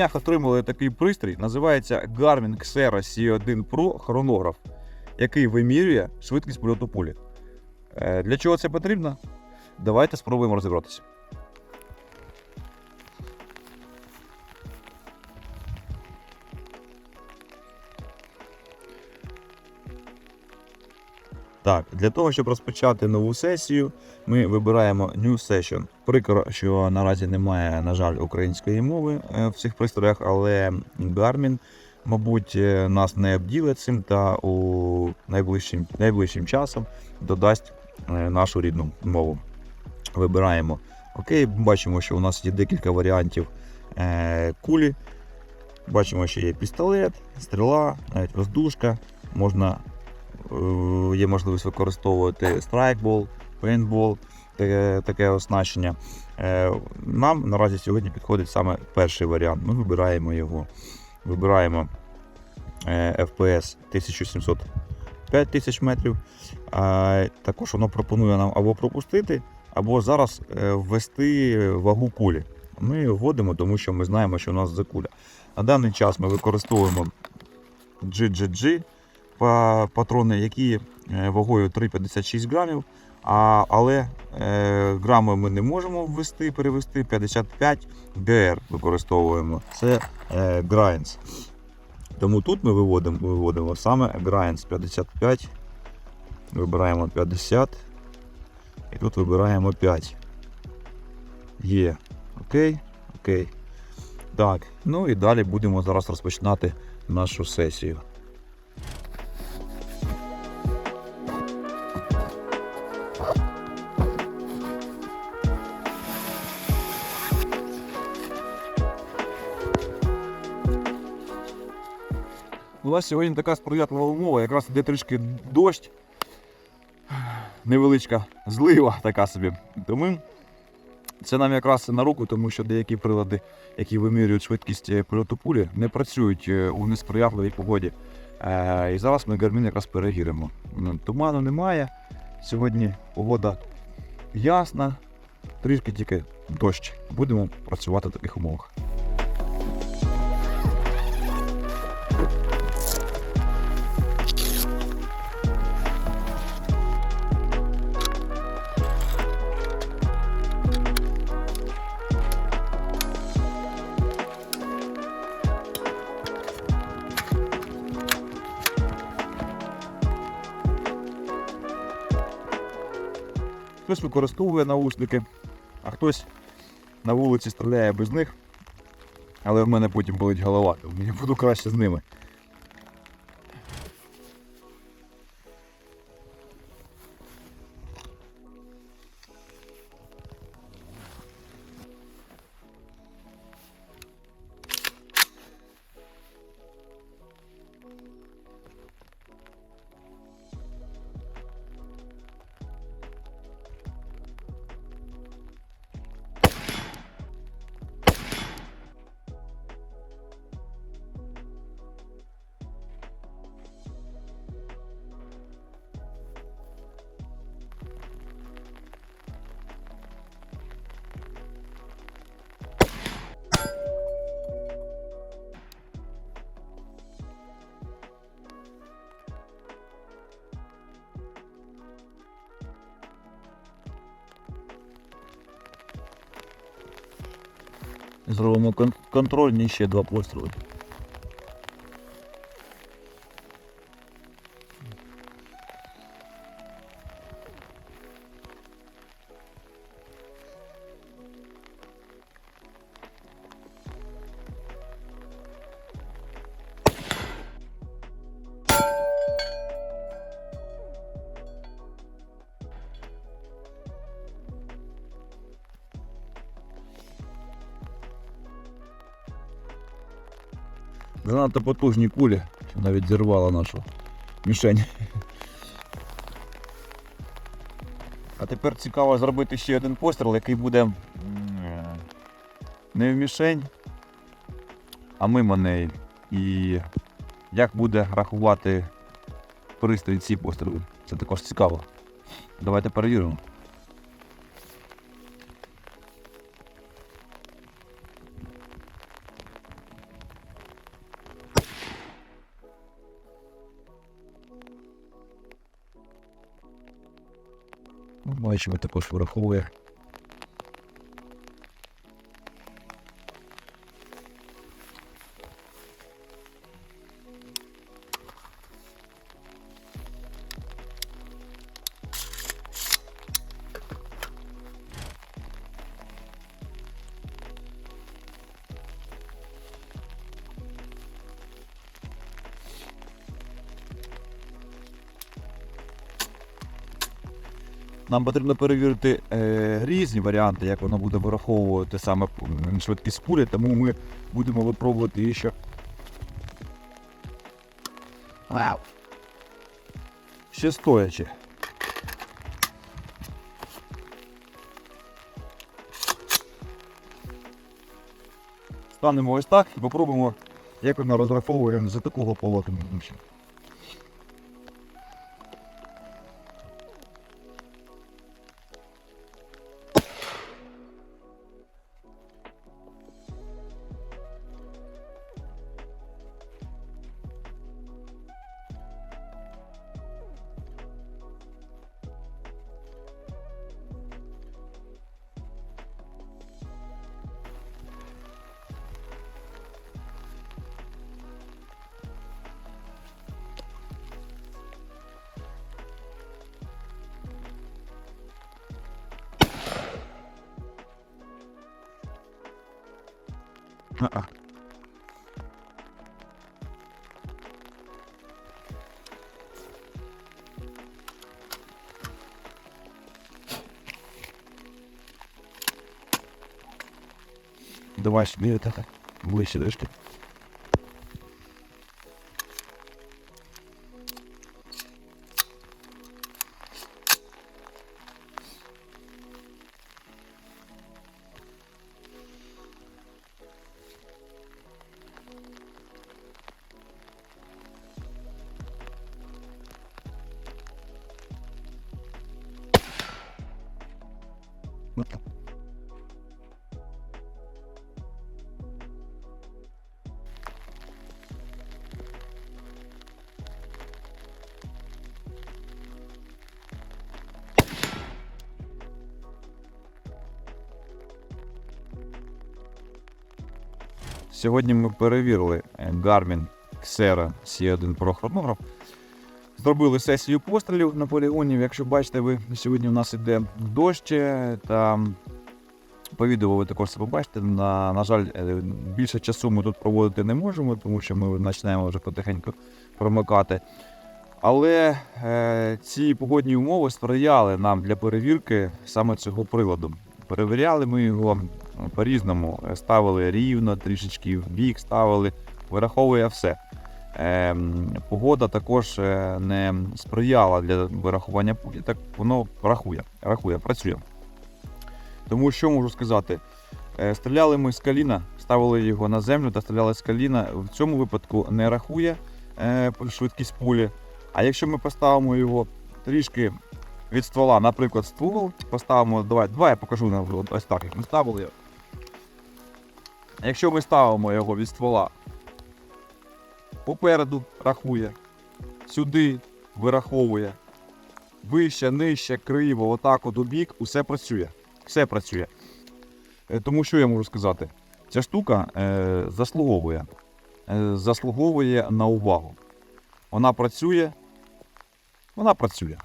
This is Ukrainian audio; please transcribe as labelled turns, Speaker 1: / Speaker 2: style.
Speaker 1: Днях отримали такий пристрій, називається Garmin Xera C1 Pro хронограф, який вимірює швидкість польоту пулі. Е, Для чого це потрібно? Давайте спробуємо розібратися. Так, для того, щоб розпочати нову сесію, ми вибираємо New Session. Прикро, що наразі немає, на жаль, української мови е, в цих пристроях, але Garmin, мабуть, е, нас не обділить цим та у найближчим, найближчим часом додасть е, нашу рідну мову. Вибираємо Окей, бачимо, що у нас є декілька варіантів кулі. Бачимо, що є пістолет, стріла, навіть воздушка. Можна є можливість використовувати страйкбол, пейнтбол, таке, таке оснащення. Е, Нам наразі сьогодні підходить саме перший варіант. Ми вибираємо його. Вибираємо е, FPS 1700 5000 метрів. А, Також воно пропонує нам або пропустити, або зараз е, ввести вагу кулі. Ми вводимо, тому що ми знаємо, що у нас за куля. На даний час ми використовуємо GGG патрони, які е, вагою 3,56 грамів. А, але е, грами ми не можемо ввести, перевести 55 GR використовуємо. Це е, Grinds. Тому тут ми виводимо, виводимо саме Grinds 55. Вибираємо 50. І тут вибираємо 5. Є. Окей. Окей. Так. Ну і далі будемо зараз розпочинати нашу сесію. У нас сьогодні така сприятлива умова, якраз іде трішки дощ, невеличка злива така собі. Тому це нам якраз на руку, тому що деякі прилади, які вимірюють швидкість е, польоту пулі, не працюють е, у несприятливій погоді. Е, І зараз ми гармін якраз перевіримо. Ну, Туману немає. Сьогодні погода ясна, трішки тільки дощ. Будемо працювати в таких умовах. Хтось використовує наушники, а хтось на вулиці стріляє без них. Але в мене потім болить голова, тому мені буду краще з ними. Зробимо кон- контрольні ще два постріли. Занадто потужні кулі, навіть зірвала нашу мішень. А тепер цікаво зробити ще один постріл, який буде не в мішень, а мимо неї. І як буде рахувати пристрій ці постріли. Це також цікаво. Давайте перевіримо. Бачимо, також враховує. Нам потрібно перевірити е, різні варіанти, як воно буде вираховувати саме швидкість пулі, тому ми будемо випробувати ще. Вау. Ще стоячи. Станемо ось так і попробуємо, як вона розраховує за такого повороту. А-а. Давай сюди так. Ближче дошки. Сьогодні ми перевірили е, Garmin Xera C1 Pro хронограф. Зробили сесію пострілів на полігоні. Якщо бачите, ви сьогодні у нас іде дощ е, та по відео ви також це побачите. На, на жаль, е, більше часу ми тут проводити не можемо, тому що ми починаємо вже потихеньку промикати. Але е, ці погодні умови сприяли нам для перевірки саме цього приладу. Перевіряли ми його по-різному. Ставили рівно, трішечки в бік ставили, вираховує все. Е, погода також е, не сприяла для вирахування пулі, так воно рахує, рахує, працює. Тому що можу сказати, Е, стріляли ми з каліна, ставили його на землю та стріляли з каліна. В цьому випадку не рахує е, швидкість пулі. А якщо ми поставимо його трішки від ствола, наприклад, ствол, поставимо, давай, давай я покажу ось так, як ми ставили його. Якщо ми ставимо його від ствола попереду рахує, сюди вираховує, вище, нижче, криво, отак от у бік, усе працює. Все працює. Е, Тому що я можу сказати? Ця штука е, заслуговує. Е, заслуговує на увагу. Вона працює. Вона працює.